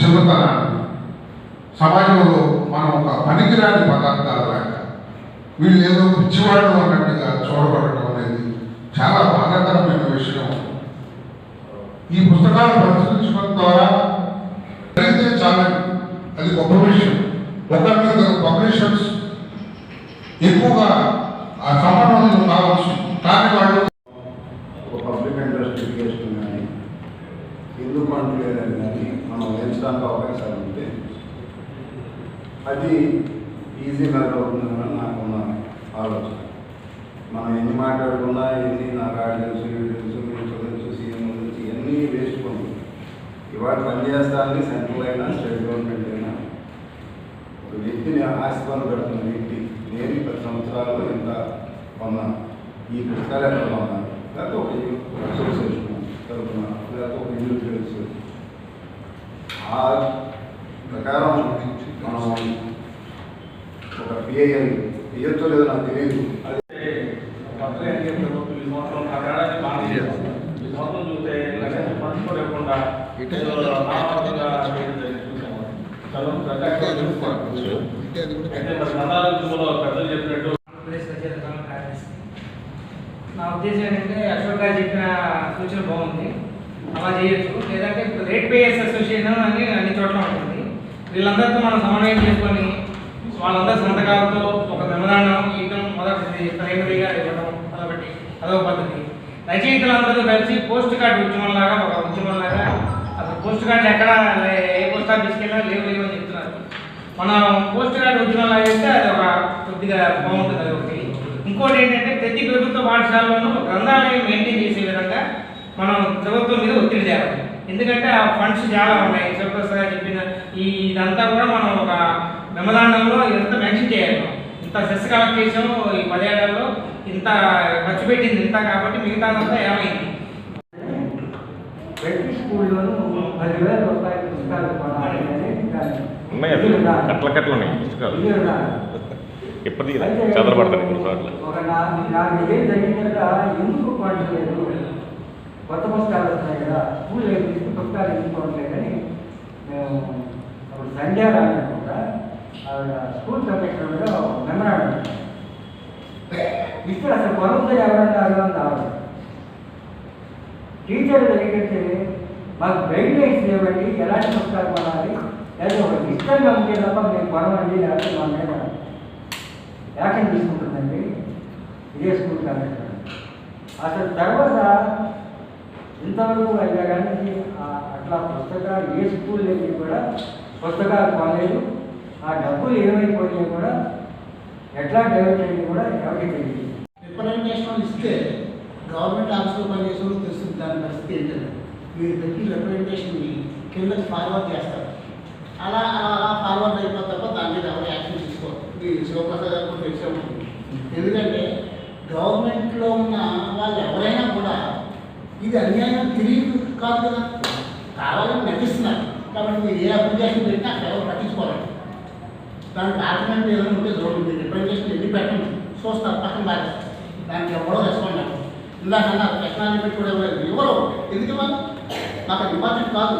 చిన్నతనాన్ని సమాజంలో మనం ఒక పనికిరాని పదార్థాలు పదార్థాలాగా వీళ్ళు ఏదో పిచ్చివాళ్ళు అన్నట్టుగా చూడబడటం అనేది చాలా బాధాకరమైన విషయం. ఈ పుస్తకాలు పరిశీలించడం ద్వారా అయితే చాలండి అది గొప్ప విషయం. ఒకరి పబ్లిషర్స్ ఎక్కువగా పబ్లిక్ కానీ ఎందుకు అంటలేదని కానీ మనం నేర్చడానికి అవకాశాలు ఉంటే అది ఈజీ మెథడ్ అవుతుందని నాకున్న ఆలోచన. మనం ఎన్ని మాట్లాడుకున్నా ఎన్ని నాకు ఆడ తెలుసు వీడు తెలుసు మీకు తెలుసు సీఎం గురించి ఇవన్నీ వేస్ట్ పనులు ఇవాళ పనిచేస్తానని సెంట్రల్ అయినా స్టేట్ గవర్నమెంట్ అయినా ఒక వ్యక్తిని ఆశపడి పెడుతున్న వ్యక్తి నేను పది సంవత్సరాల్లో ఇంత కొన్నాను ఈ పుస్తకాలు ఎక్కడ కొన్నాను లేకపోతే ఒక అసోసియేషన్ తరఫున లేకపోతే ఒక ఇండివిజువల్స్ ఆ ప్రకారం మనం ఒక పిఐఎల్ ఇయ్యొచ్చో లేదో నాకు తెలియదు అది కొత్తగా ఏం చెప్తారు? ఈ సంవత్సరం ఆ ఏడాది బాగానే చేశారు. ఈ సంవత్సరం చూస్తే లక్ష ఫండ్స్ కూడా ఇవ్వకుండా ఉద్దేశం ఏంటంటే అశోక్ గారు చెప్పిన సూచన బాగుంది. అలా చేయొచ్చు. లేదంటే రేట్ పేయర్స్ అసోసియేషన్ అని అన్ని చోట్ల ఉంటుంది. వీళ్ళందరితో మనం సమన్వయం చేసుకొని వాళ్ళందరూ సంతకాలతో ఒక మెమరాండం ఇవ్వడం మొదటిది ప్రైమరీగా ఇవ్వడం అదొకటి అదొక పద్ధతి. రచయితలందరూ కలిసి పోస్ట్ కార్డు ఉద్యమం లాగా ఒక ఉద్యమం లాగా అసలు పోస్ట్ కార్డు ఎక్కడ ఏ పోస్ట్ ఆఫీస్కి వెళ్ళినా లేవు లేవు అని చెప్తున్నారు. మనం పోస్ట్ కార్డు ఉద్యమం లాగా చేస్తే అది ఒక కొద్దిగా బాగుంటుంది అది ఒకటి. ఇంకోటి ఏంటంటే ప్రతి ప్రభుత్వ పాఠశాలలోనూ గ్రంథాలయం మెయింటైన్ చేసే విధంగా మనం ప్రభుత్వం మీద ఒత్తిడి చేయాలి ఎందుకంటే ఆ ఫండ్స్ చాలా ఉన్నాయి గారు చెప్పిన ఈ ఇదంతా కూడా మనం ఒక మెమరాండంలో ఇదంతా మెన్షన్ చేయాలి. ఇంత సెస్ కలెక్ట్ చేసాము ఈ పదేళ్ళలో ఇంత ఖర్చు పెట్టింది ఇంత కాబట్టి మిగతా అంతా ఏమైంది ప్రతి స్కూల్లోనూ పదివేల రూపాయల పుస్తకాలు కొనాలి. కట్ల కట్టలు ఉన్నాయి పుస్తకాలు ఇది ఉండాలి. ఎప్పటికీ అయితే చదవబడతాయి కొన్ని చోట్ల ఒక నా- నాలుగైదేళ్ళు జరిగినాక ఎందుకు కొనట్లేదు కొత్త పుస్తకాలు వస్తున్నాయి కదా స్కూల్ తీసుకు పుస్తకాలు ఎందుకు కొనట్లేదని మేము అప్పుడు సంధ్యా రాణి కూడా ఆవిడ స్కూల్ కమిషనర్గా మెమరాండం ఇస్తే అసలు కొనుగోలు ఎవరన్నా అడగండి ఆవిడ టీచర్ దగ్గరికి మాకు గైడ్ లైన్స్ లేవండి ఎలాంటి పుస్తకాలు కొనాలి లేదా ఒక ఇష్టంగా ఉంటే తప్ప మేము కొనమండి లేకపోతే మా మీద యాక్షన్ తీసుకుంటుందండి. ఇదే స్కూల్ కాలేజ్ అసలు తర్వాత ఇంతవరకు అయ్యా కానీ అట్లా పుస్తకాలు ఏ స్కూల్ లేని కూడా పుస్తకాలు కాలేదు ఆ డబ్బులు ఏమైపోయినాయి కూడా ఎట్లా డెవలప్ అయ్యి కూడా ఎవరికి తెలియదు. రిప్రజెంటేషన్ ఇస్తే గవర్నమెంట్ ఆఫీస్లో పనిచేసే వాళ్ళు తెలుస్తుంది దాని పరిస్థితి ఏంటంటే మీరు పెట్టిన రిప్రజెంటేషన్ని కిందకి ఫార్వర్డ్ చేస్తారు. అలా అలా అలా ఫార్వర్డ్ అయిపోతే తప్ప దాని మీద ఎవరు యాక్షన్ ఈ ఇది శివప్రసాద్ గారు కూడా ఎందుకంటే గవర్నమెంట్లో ఉన్న వాళ్ళు ఎవరైనా కూడా ఇది అన్యాయం తెలియదు కాదు కదా. కావాలని నటిస్తున్నారు. కాబట్టి మీరు ఏ అప్లికేషన్ పెట్టినా అక్కడ ఎవరు పట్టించుకోవాలి దానికి డాక్యుమెంట్ ఏదైనా ఉంటే చూడండి రిప్రజెంటేషన్ ఎన్ని పెట్టండి. చూస్తారు పక్కన బాగా దానికి ఎవరో రెస్పాండ్ అవ్వరు. ఇందాక అన్నారు టెక్నాలజీ పెట్టి కూడా ఇవ్వలేదు ఎవరు ఎందుకు ఇవ్వాలి నాకు అది ఇంపార్టెంట్ కాదు.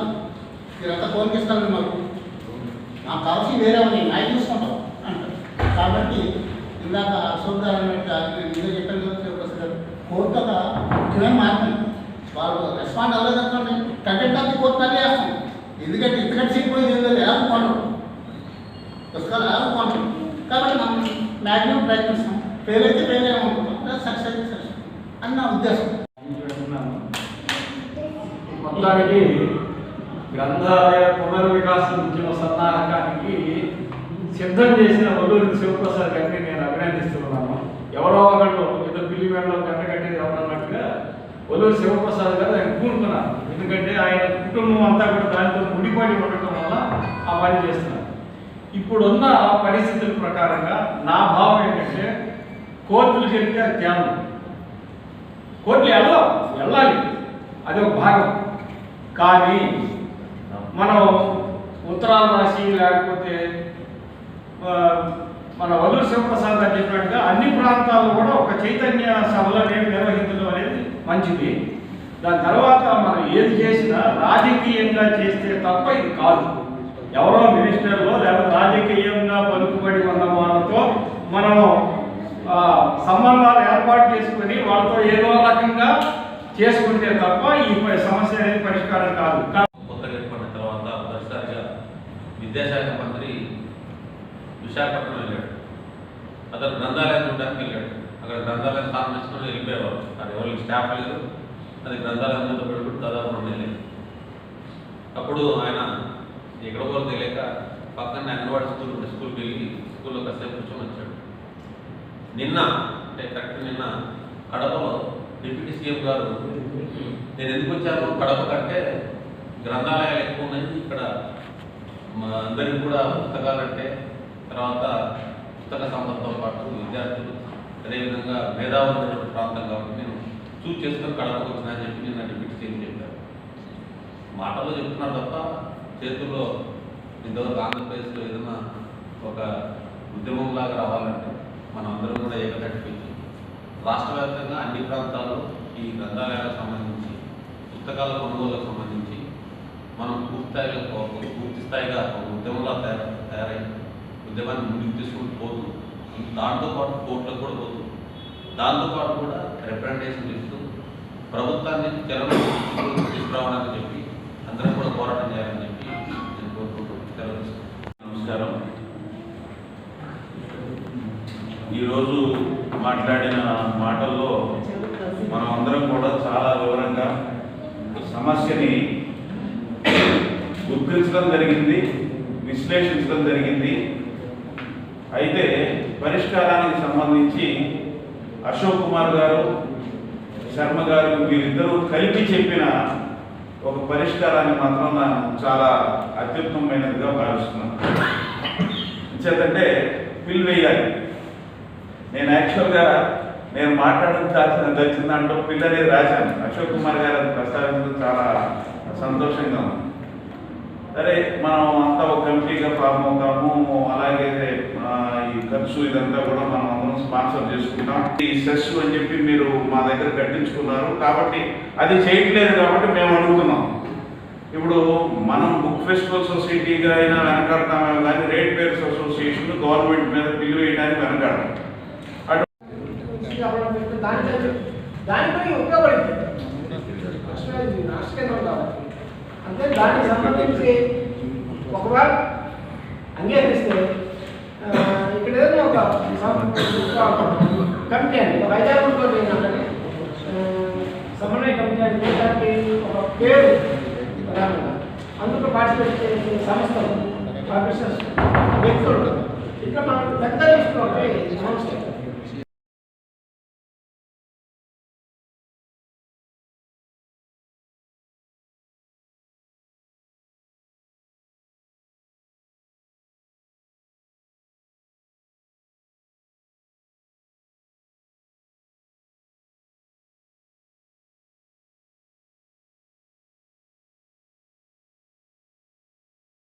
మీరంతా ఫోన్ ఇస్తారు మాకు. నాకు కావాల్సి వేరే ఉన్నాయి. నాయ చూసుకుంటాం. కాబట్టి ఇందాక అశోక్ గారు అన్నట్టు నేను ఇదే చెప్పాను కదా వాళ్ళు రెస్పాండ్ అవ్వలేదు అనుకోండి. కంటెంట్ ఆఫ్ కోర్టు మళ్ళీ వేస్తాం ఎందుకంటే ఇంతకంటే సీపోయింది ఏం లేదు. ఎలా పుస్తకాలు ఎలా కొంటాం కాబట్టి మనం మ్యాక్సిమం ప్రయత్నిస్తాం. ఫెయిల్ అయితే ఫెయిల్ ఏమనుకుంటాం సక్సెస్ అయితే సక్సెస్ అని నా ఉద్దేశం. మొత్తానికి గ్రంథాలయ పునర్వికాస ఉద్యమ సన్నాహకానికి సిద్ధం చేసిన ఒల్లూరి శివప్రసాద్ గారిని నేను అభినందిస్తున్నాను. ఎవరో ఒకళ్ళు ఏదో పిల్లి మేడలో గంట కట్టేది ఎవరన్నట్టుగా ఒల్లూరి శివప్రసాద్ గారు ఆయన కూరుకున్నారు. ఎందుకంటే ఆయన కుటుంబం అంతా కూడా దానితో ముడిపడి ఉండటం వల్ల ఆ పని చేస్తున్నారు. ఇప్పుడున్న పరిస్థితుల ప్రకారంగా నా భావం ఏంటంటే కోర్టులు చెప్తే అది కోర్టులు వెళ్ళాం వెళ్ళాలి. అది ఒక భాగం. కానీ మనం ఉత్తరాలు రాసి లేకపోతే మన వల్లూరు శివప్రసాద్ గారు చెప్పినట్టుగా అన్ని ప్రాంతాల్లో కూడా ఒక చైతన్య సభలు అనేవి నిర్వహించడం అనేది మంచిది. దాని తర్వాత మనం ఏది చేసినా రాజకీయంగా చేస్తే తప్ప ఇది కాదు. ఎవరో మినిస్టర్లో లేదా రాజకీయంగా పలుకుబడి ఉన్న వాళ్ళతో మనము సంబంధాలు ఏర్పాటు చేసుకుని వాళ్ళతో ఏదో రకంగా చేసుకుంటే తప్ప ఈ సమస్య అనేది పరిష్కారం కాదు. విశాఖపట్నం వెళ్ళాడు. అతను గ్రంథాలయం చూడడానికి వెళ్ళాడు. అక్కడ గ్రంథాలయం స్థానం ఇచ్చుకొని వెళ్ళిపోయేవారు. అది ఎవరికి స్టాఫ్ లేదు. అది గ్రంథాలయం ముందు పెట్టుకుంటూ దాదాపు రెండు వెళ్ళాడు అప్పుడు ఆయన ఎక్కడ పోలో తెలియక పక్కన అంగన్వాడి స్కూల్ ఉండే స్కూల్కి వెళ్ళి స్కూల్లో కాసేపు కూర్చొని వచ్చాడు. నిన్న అంటే కరెక్ట్ నిన్న కడపలో డిప్యూటీ సీఎం గారు నేను ఎందుకు వచ్చాను? కడప కంటే గ్రంథాలయాలు ఎక్కువ ఉన్నాయి. ఇక్కడ మా అందరికి కూడా పుస్తకాలంటే తర్వాత పుస్తక సంపదతో పాటు విద్యార్థులు అదేవిధంగా మేధావులు ప్రాంతం కాబట్టి నేను చూస్ చేసుకొని కడపకు వచ్చినా అని చెప్పి నేను డిప్యూటీ సీఎం చెప్పారు మాటల్లో చెప్తున్నారు తప్ప చేతుల్లో ఇంతవరకు ఆంధ్రప్రదేశ్లో ఏదైనా ఒక ఉద్యమంలాగా రావాలంటే మనం అందరం కూడా ఏకగట్టిపోయి రాష్ట్ర వ్యాప్తంగా అన్ని ప్రాంతాల్లో ఈ గ్రంథాలయాలకు సంబంధించి పుస్తకాల కొనుగోలుకు సంబంధించి మనం పూర్తి స్థాయిలో ఒక పూర్తి స్థాయిగా ఒక ఉద్యమంలా తయారు తయారై ఉద్యమాన్ని ముందుకు తీసుకుంటూ పోతూ దాంతో పాటు కోర్టులకు కూడా పోతూ దాంతోపాటు కూడా రిప్రజెంటేషన్ ఇస్తూ ప్రభుత్వాన్ని తెలంగాణ తీసుకురావడానికి చెప్పి అందరం కూడా పోరాటం చేయాలని చెప్పి నేను కోరుకుంటూ నమస్కారం. ఈరోజు మాట్లాడిన మాటల్లో మనం అందరం కూడా చాలా వివరంగా సమస్యని గుర్తించడం జరిగింది విశ్లేషించడం జరిగింది. అయితే పరిష్కారానికి సంబంధించి అశోక్ కుమార్ గారు శర్మ గారు వీరిద్దరూ కలిపి చెప్పిన ఒక పరిష్కారాన్ని మాత్రం నేను చాలా అత్యుత్తమమైనదిగా భావిస్తున్నాను. చేతంటే పిల్ వేయాలి. నేను యాక్చువల్గా నేను మాట్లాడడం వచ్చిన దాంట్లో పిల్ అనేది రాశాను. అశోక్ కుమార్ గారు అది ప్రస్తావించడం చాలా సంతోషంగా ఉంది. సరే మనం అంతా ఒక కమిటీగా ఫామ్ అవుతాము. అలాగే ఈ ఖర్చు ఇదంతా కూడా మనం అందరం స్పాన్సర్ చేసుకుంటాం. ఈ సెస్ అని చెప్పి మీరు మా దగ్గర కట్టించుకున్నారు. కాబట్టి అది చేయట్లేదు కాబట్టి మేము అడుగుతున్నాం. ఇప్పుడు మనం బుక్ ఫెస్టివల్ సొసైటీగా అయినా వెనకాడతామేమో కానీ రేట్ పేర్స్ అసోసియేషన్ గవర్నమెంట్ మీద బిల్లు వేయడానికి వెనకాడతాం అటు దాని దానిపై ఉపయోగపడింది రాష్ట్ర రాష్ట్ర కేంద్రం కాబట్టి అంటే దానికి సంబంధించి ఒకవేళ అంగీకరిస్తే ఇక్కడ ఏదైనా ఒక కమిటీ అండి ఒక ఐదారు ఏంటంటే సమన్వయ కమిటీ అంటే దానికి ఒక పేరు అందుకు పార్టిసిపేట్ చేసే సంస్థలు ఆఫీసర్స్ వ్యక్తులు ఇక్కడ మనం పెద్ద లిస్టులో సంస్థ.